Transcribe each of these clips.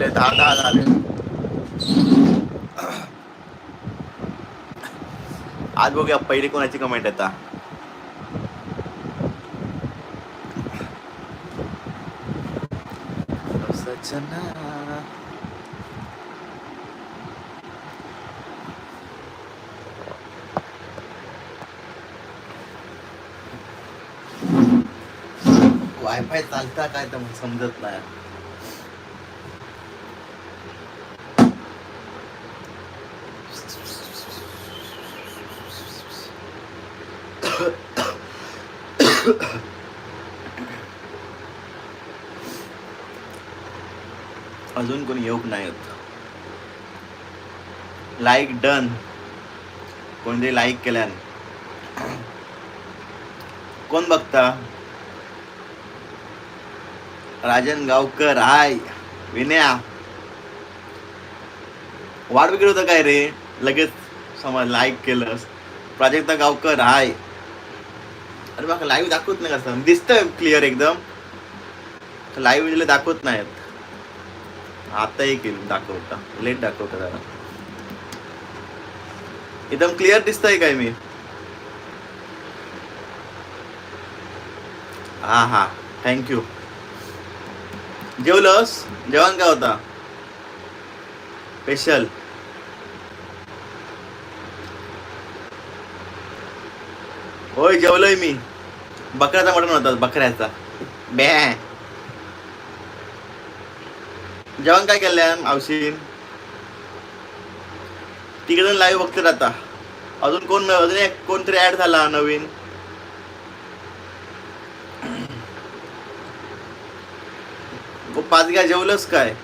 वाजले दहा दहा झाले. आज बघूया पहिली कोणाची कमेंट येता. वायफाय चालता काय तर समजत नाही. अजून कोणी येऊक नाही होत. लाईक डन कोणतरी लाईक केल्यान. कोण बघता? राजन गावकर हाय. विनया. वाट वगैरे होतं काय रे? लगेच समज लाईक केलंस. प्राजक्ता गावकर हाय. अरे बघा लाईव्ह दाखवत नाही कसं दिसतंय क्लिअर एकदम. लाईव्ह म्हणजे दाखवत नाहीत. आता एक येईल दाखवता. लेट दाखवता जरा. एकदम क्लिअर दिसतंय काय मी? हा हा. थँक्यू जेवलंस? जेवण काय होता? स्पेशल होय जेवलोय मी. बकऱ्याचा मटण होता बकऱ्याचा. बॅ. जेवण काय केलं औशीन तिकडे लाईव्ह बघते आता. अजून कोण अजून एक कोणतरी ऍड झाला नवीन? पाच घ्या जेवलंच काय?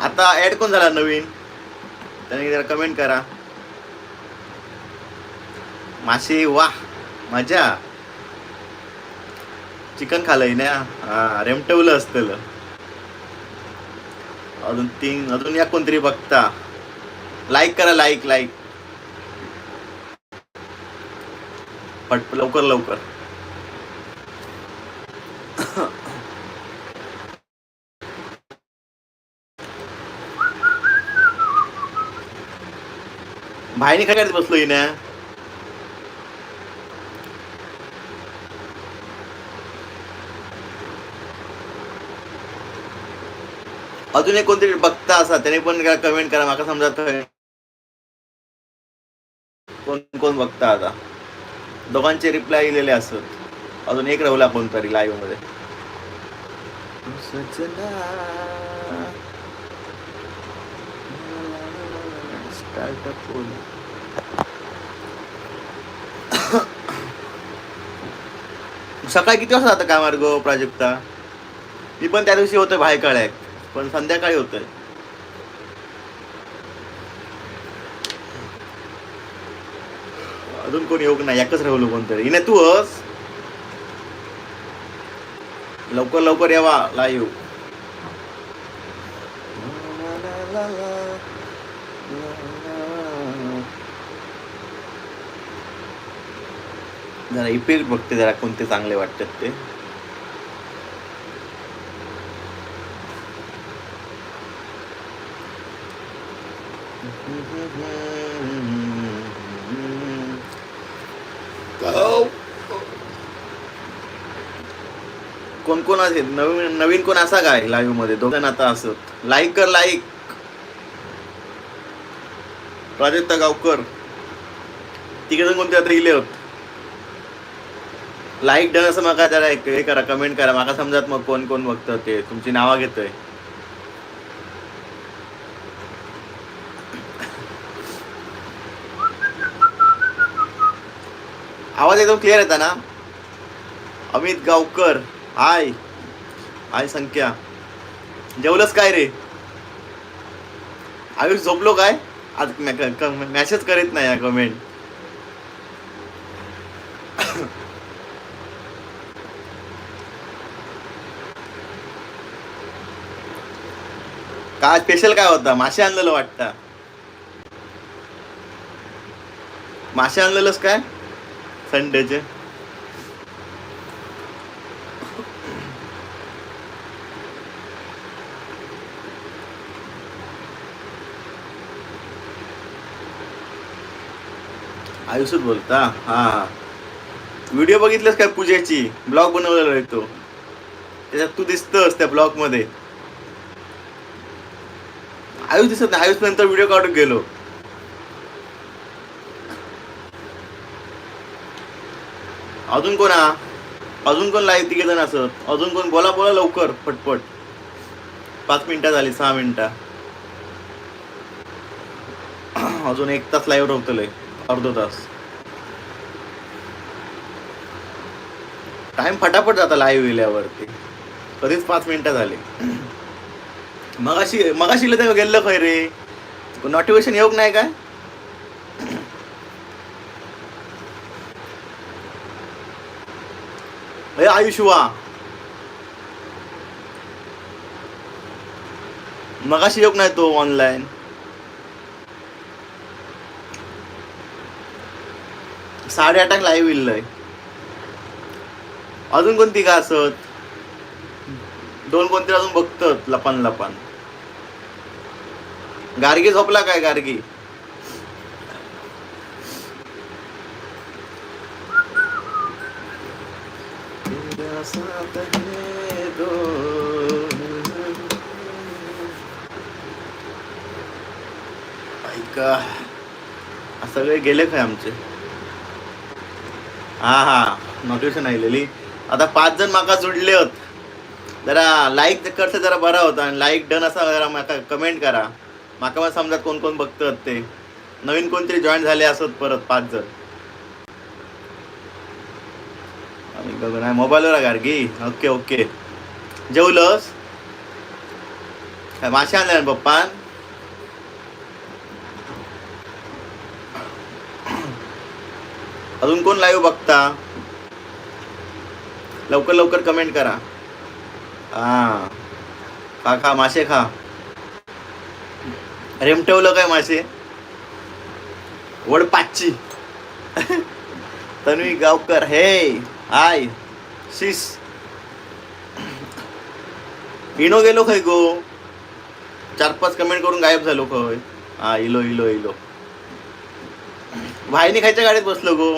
आता ऍड कोण झाला नवीन? त्याने जरा कमेंट करा. मासे वा मजा. चिकन खालंय ना? हा रेमटवलं असतं अजून तीन अजून या कोणतरी बघता. लाईक करा लाईक लाईक पट लवकर लवकर. भाईने काय करत बसलो ना? अजून एक कोणतरी बघता असा त्याने पण कमेंट करा माका समजा थंय कोण कोण बघता आता? दोघांचे रिप्लाय दिलेले असत. अजून एक राहुला कोणतरी लाईव्हमध्ये. सकाळी किती वाजता आता काय मार्ग प्राजक्ता मी पण त्या दिवशी होतोय बाहेर काळ्याक पण संध्याकाळी होतोय. अजून कोणी येऊ नाही एकच राहुलो कोणतरी इने तू हस. लवकर लवकर यावा लाईव्ह जरा इफेक्ट बघते जरा कोणते चांगले वाटतात ते. कोण कोण असेल? नवीन नवीन कोण असा काय लाईव्हमध्ये? दोघं आता असत लाईक कर लाईक प्राजक्ता गावकर. तिकडे कोणते आता इले होत? लाईक डन असं माका जरा एक हे करा कमेंट करा. माका समजत मग कोण कोण बघतं ते. तुमची नावं घेतोय. आवाज एकदम क्लिअर येता ना? अमित गावकर हाय हाय संख्या. जेवलंच काय रे? आयुष झोपलो काय? आज मॅसेज करीत नाही या कमेंट काय स्पेशल काय होता? मासे आणलेलं वाटतं. मासे आणलेलंच काय? संडेचे आयुष्यात बोलता? हा व्हिडिओ बघितलंस काय पूजेची? ब्लॉग बनवलेला आहे तो. त्याच्यात तू दिसतस त्या ब्लॉगमध्ये आयुष दिसत नाही. आयुष नंतर व्हिडिओ काढून गेलो. अजून कोण हा? अजून कोण लाईव्ह तिघे जण असत अजून कोण? बोला बोला लवकर पटपट. पाच मिनिटं झाली सहा मिनिटं. अजून एक तास लाईव्ह रोवतलंय अर्धो तास. टाइम फटाफट जाता लाईव्ह गेल्यावरती. कधीच पाच मिनिटं झाली. मगाशी मगाशी ते गेलं खरे. रे नोटिफिकेशन येऊक नाही काय? अरे मगाशी येऊक नाही तो ऑनलाईन साडेआठाक लाईव्ह इल्लय अजून कोणती का असत? दोन कोणते अजून बघतात लपान लपान. गार्गी झोपला काय गार्गी तेरा साथ है दो ऐका सगळे गेले काय आमचे? हा हा नोटिफिकेशन आलेली. आता पाच जण माका जुडले होत. जरा लाईक करते जरा बरा होता आणि लाईक डन असा जरा माका कमेंट करा. माका समजा कोण कोण बघतात ते. नवीन कोणतरी जॉईन झाले असत परत पाच जण. आणि बघ नाही मोबाईलवर गार्गी ओके ओके जेवलंस? काय मासे आणले पप्पान अजून कोण लाईव्ह बघता? लवकर लवकर कमेंट करा. हा. खा खा मासे खा. रेमटवलं काय मासे? वड पाचची. तन्वी गावकर हे आय शिस इनो गेलो खय गो. चार पाच कमेंट करून गायब झालो खय हा इलो इलो इलो. भाईनी खायच्या गाडीत बसलो गो.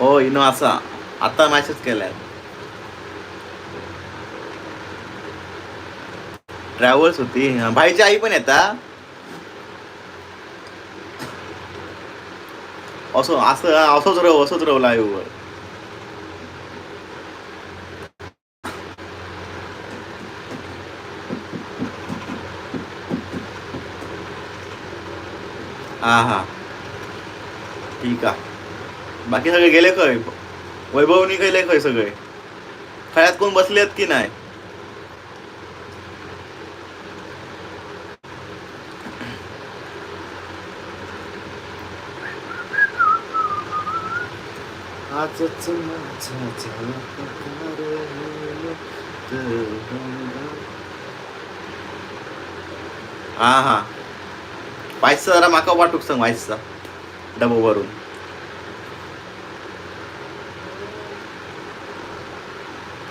हो इनो असा. आता मॅसेज केलाय. ट्रॅव्हल्स होती. भाईची आई पण येता. असं असं असंच रव असंच रव लाईव्हवर हा हा ठीक आहे. बाकी सगळे गेले खय वैभवनी गेले खय सगळे? खळ्यात कोण बसले आहेत की नाही? आजच माझा झाला पगार हा हा वायसचा जरा माका वाटूक सांग वायसचा डबो भरून.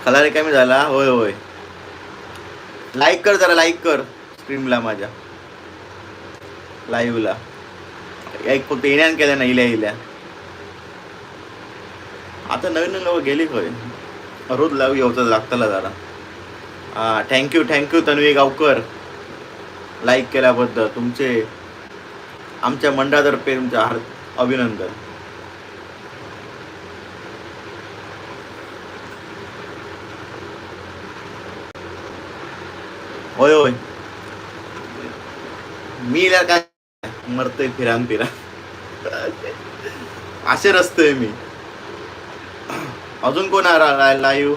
खलारी कमी झाला. होय होय. लाईक कर जरा लाईक कर. स्ट्रीमला माझ्या. लाईव्हला एक फक्त येण्यान केल्या ना इल्या इल्या. आता नवीन नवीन लोक गेली खय रोज लावू होतं लागताला जरा. हां thank you thank you Tanvi Gaonkar. Like केल्याबद्दल तुमचे आमच्या मंडळातर्फे तुमचे हार अभिनंदन. होय होय. मी काय मरतोय फिरान फिरा असे रस्तोय मी. अजून कोण लाईव्ह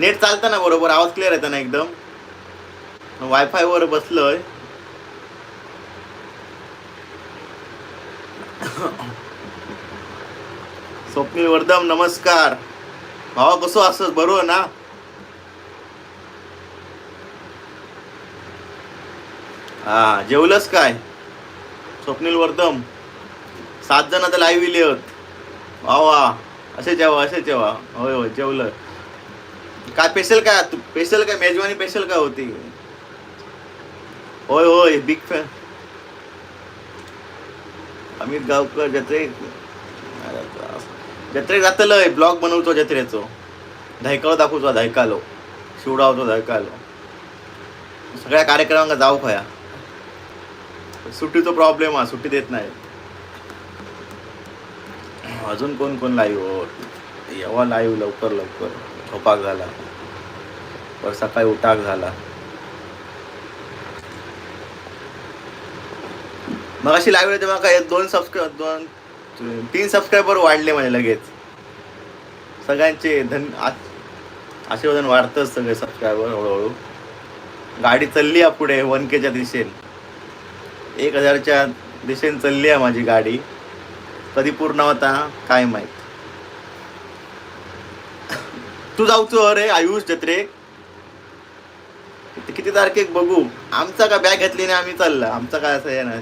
नेट चालतं ना बरोबर आवाज क्लिअर येतं ना एकदम? वायफाय वर बसलोय. स्वप्नील वर्धम नमस्कार. भावा कसो असत बरोबर ना? हा जेवलंस काय? स्वप्नील वर्धम सात जण आता लाईव्ह इले होत वा वा असे जेवा असे जेवा. होय होय जेवलं. काय स्पेशल काय? तू पेशल काय? मेजवानी पेशल काय होती? होय होय बिग फॅन अमित गावकर जत्रे जत्रेक जातलंय ब्लॉग बनवतो जत्रेचो. धायकालो दाखवतो धायकालो शिवडावतो धायकालो सगळ्या कार्यक्रमांना जाऊ खया. सुट्टीचा प्रॉब्लेम हा सुट्टी देत नाही अजून कोण कोण लाईव्ह येवा लाईव्ह लवकर लवकर. झोपाक झाला. पर सकाळी उठाक झाला. मग अशी लाईव्ह तेव्हा काय दोन सबस्क्राईब दोन तीन सबस्क्रायबर वाढले म्हणजे लगेच. सगळ्यांचे धन आ- आशीर्वादन वाढतंच सगळे सबस्क्रायबर हळूहळू. गाडी चालली आहे पुढे वन केच्या दिशेन. एक हजारच्या दिशेने चालली आहे माझी गाडी. कधी पूर्ण होता काय माहीत. तू जाऊचो अरे आयुष जत्रेक किती तारखेक बघू. आमचा का बॅग घेतली नाही आम्ही चालला. आमचा काय असं येणार?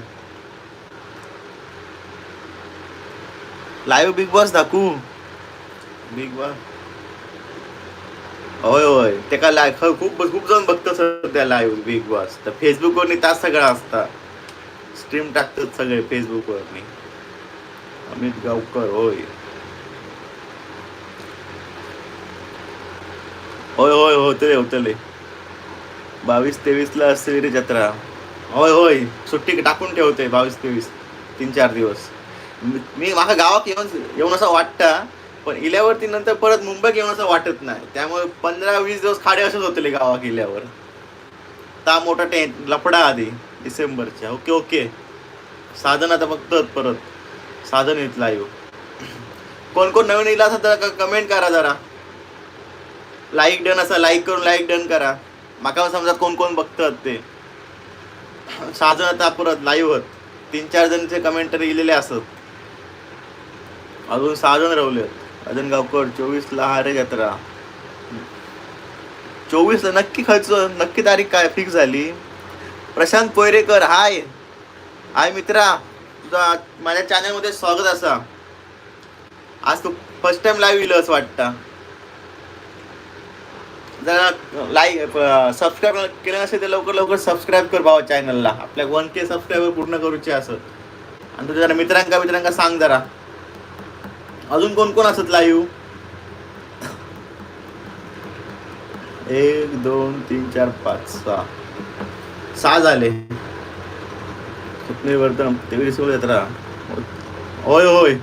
लाईव्ह बिग बॉस दाखवू. बिग बॉस होय होय. ते का लाय खूप खूप जण बघतो सध्या लाईव्ह बिग बॉस तर फेसबुकवरनी तास सगळा असता. स्ट्रीम टाकतात सगळे फेसबुकवरनी अमित गावकर होय होय होय होतले होतले बावीस तेवीसला असते रे जत्रा. होय होय सुट्टी टाकून ठेवते बावीस तेवीस तीन चार दिवस. मी- माझ्या गावात येऊन येऊन असं वाटतं पण इल्यावरती नंतर परत मुंबईत येऊन असं वाटत नाही. त्यामुळे पंधरा वीस दिवस खाडे असेच होतले गावात गेल्यावर. ता मोठा टेंट लपडा आधी डिसेंबरच्या. Okay okay. साधन आता बघतात परत. साधन येत लाईव्ह कोण कोण नवीन येईल असा तर कमेंट करा जरा. लाईक डन असा लाईक करून लाईक डन करा. माका समजा कोण कोण बघतात ते. साधन आता परत लाईव्ह होत. तीन चार जणचे कमेंटरी इलेले असत. अजून सहा जण रवले अजून गावकर चोवीसला हारे जत्रा. चोवीसला नक्की खर्च नक्की तारीख काय फिक्स झाली? प्रशांत पोयरेकर हाय. हाय मित्रा. तुझा माझ्या चॅनलमध्ये स्वागत असा. आज तू फर्स्ट टाइम लाईव्ह येईल असं वाटतं. जरा लाईक सबस्क्राईब केलं नसेल तर लवकर लवकर सबस्क्राईब कर भावा चॅनलला आपल्या वन के सबस्क्राईबर पूर्ण करूचे असत आणि तुझ्या जरा मित्रांका मित्रांका सांग जरा. अजून कोण कोण असत लाईव्ह एक दोन तीन चार पाच सहा. सहा झाले. वर्तन तेवीस जत्रा होय होय.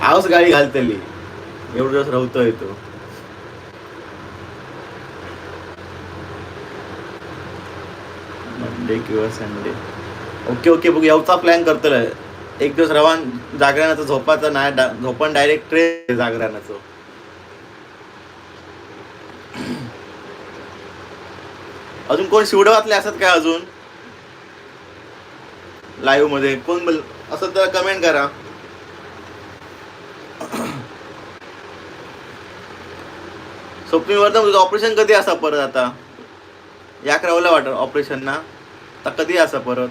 आवाज गाडी घालतली. एवढं दिवस राहतोय तो. मंडे किंवा संडे ओके ओके बघ यावचा प्लॅन करतोय. एक दिवस रवान जागरणाचं झोपाचं नाही झोपण डायरेक्ट ट्रेन जागरणाचं. अजून कोण शिवडवातले असत काय अजून? लाईव्हमध्ये. कोण बोल असं तर कमेंट करा. स्वप्नी वर्धन तुझं ऑपरेशन कधी असा परत आता? या करावं वाटत ऑपरेशन ना? तर कधी असा परत?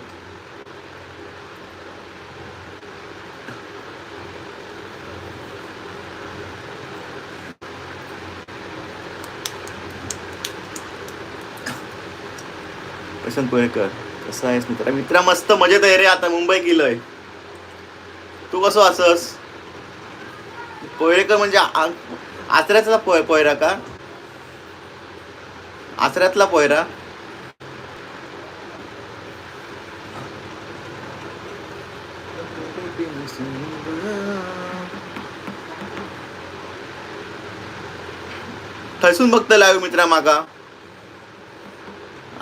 प्रशांत कोळेकर कसं आहेस मित्रा? मित्रा मस्त मजेत आहे रे आता मुंबई गेलोय. तू कसं असस पोहेकर म्हणजे आचऱ्याचा पोय पोयरा का? आचऱ्यातला पोयरा? थंयसून बघता लाईव्ह मित्रा माका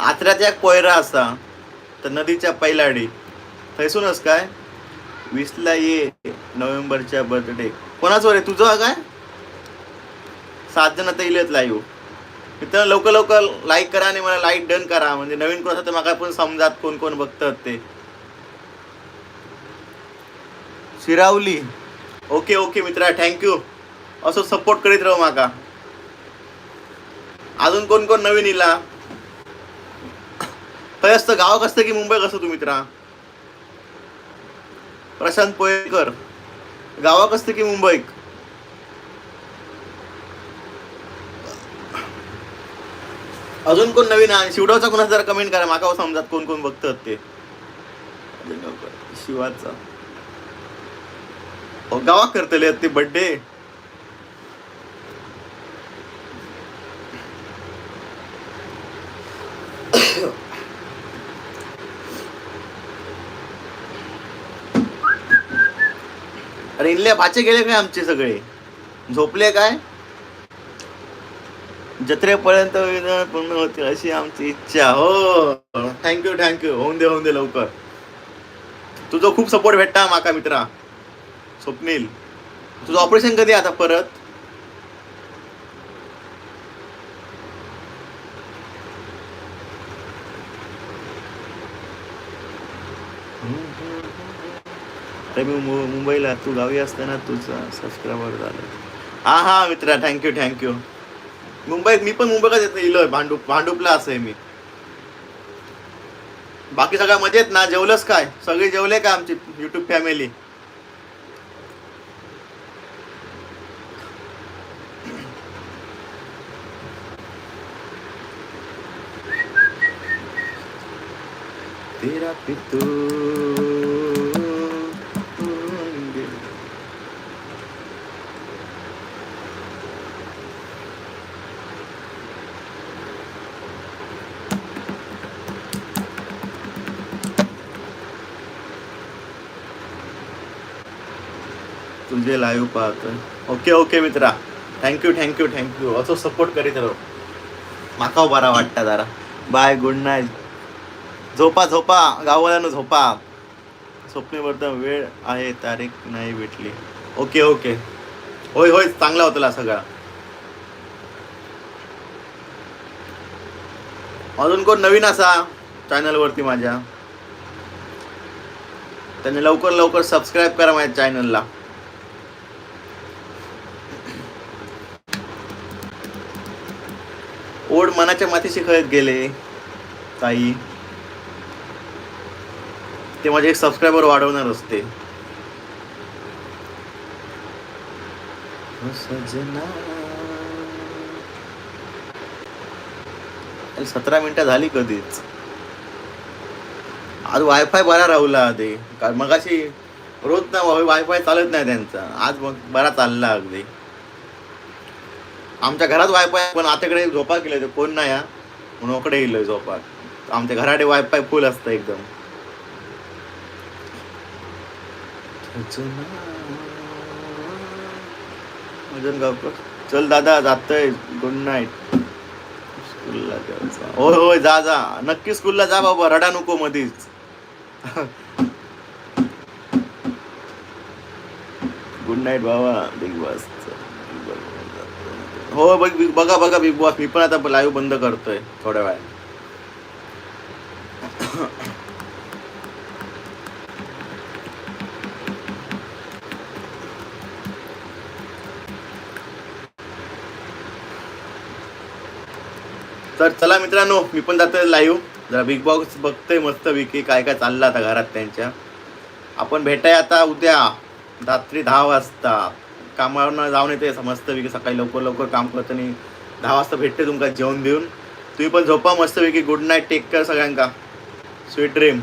आचऱ्यात एक पोयरा असा तर नदीच्या पैलाडी. थंयसूनच काय? वीसला ये नोव्हेंबरच्या बर्थडे कोणाचं रे तुझं हा काय? सात जण आता इलेत लाईव्ह मित्रांनो लवकर लवकर लाईक करा आणि मला लाईक डन करा. म्हणजे नवीन कोण असं तर मला पण समजात कोण कोण बघतात ते. शिरावली. ओके ओके मित्रा थँक्यू असं सपोर्ट करीत राहू माका अजून कोण कोण नवीन इला? खंय असतं गावाक असतं की मुंबई कसं तुम्ही मित्रा. प्रशांत पोयकर गावाक असतं की मुंबईक अजून कोण नवीन आहे? शिवडावचा कोणाचा जरा कमेंट करा. माका समजात कोण कोण बघतात ते. शिवाचा. हो गावात करतले ते बर्थडे अरे इनले भाचे गेले काय आमचे सगळे? झोपले काय? जत्रेपर्यंत विनर पूर्ण होतील अशी आमची इच्छा हो. थँक्यू थँक्यू होऊन दे होऊन दे लवकर. तुझा खूप सपोर्ट भेटता माका मित्रा. स्वप्नील. तुझं ऑपरेशन कधी आता परत? अरे मी मु- मुंबईला तू गावी असताना तुझा सबस्क्रायबर झालं. हा हा मित्रा थँक्यू थँक्यू मुंबईत मी पण मुंबईत येत इलोय भांडूप भांडूपला असं आहे मी. बाकी सगळ्या मजेत ना? जेवलंच काय? सगळे जेवले का आमची युट्यूब फॅमिली तेरा पितू. तुझे लाईव्ह पाहतो ओके ओके मित्रा. Thank you thank you thank you असो सपोर्ट करीत राहू. माका बरा वाटता जरा. बाय गुड नाईट झोपा झोपा. गाववाल्यानं झोपा. स्वप्नेवर्धन वेळ आहे तारीख नाही भेटली. ओके ओके होय होय चांगला होता सगळा. अजून कोण नवीन असा चॅनलवरती माझ्या? त्यांनी लवकर लवकर सबस्क्राईब करा माझ्या चॅनलला ओढ मनाच्या मातीशी खेळत गेले ताई. ते माझे एक सबस्क्रायबर वाढवणार असते. सतरा मिनिटं झाली कधीच. आज वायफाय बरा राहुला ते कारण मगाशी रोज ना वायफाय चालत नाही त्यांचा. आज मग बरा चालला अगदी. आमच्या घरात वायफाय पण आताकडे झोपा केलं ते कोण नाही हा. म्हणून ओकडे येईल झोपा. आमच्या घराडे वायफाय फुल असतं एकदम. अजून चल दादा जातोय. गुड नाईट स्कूलला होय होय जा जा. नक्की स्कूलला जा बाबा रडा नको मधीच. गुड नाईट बाबा बिग बॉस हो बघ बघा बघा बिग बॉस मी पण आता लाईव्ह बंद करतोय थोड्या वेळ तर चला मित्रांनो मी पण जातोय लाईव्ह जरा बिग बॉस बघतोय मस्त विकी काय काय चाललं आता घरात त्यांच्या. आपण भेटाय आता उद्या रात्री दहा वाजता. कामावर जाऊन येते मस्तपैकी सकाळी लवकर लवकर काम करताना दहा वाजता भेटते तुमका जेवण देऊन तुम्ही पण झोपा मस्तपैकी. गुड नाईट टेक केअर सगळ्यांका. Sweet dream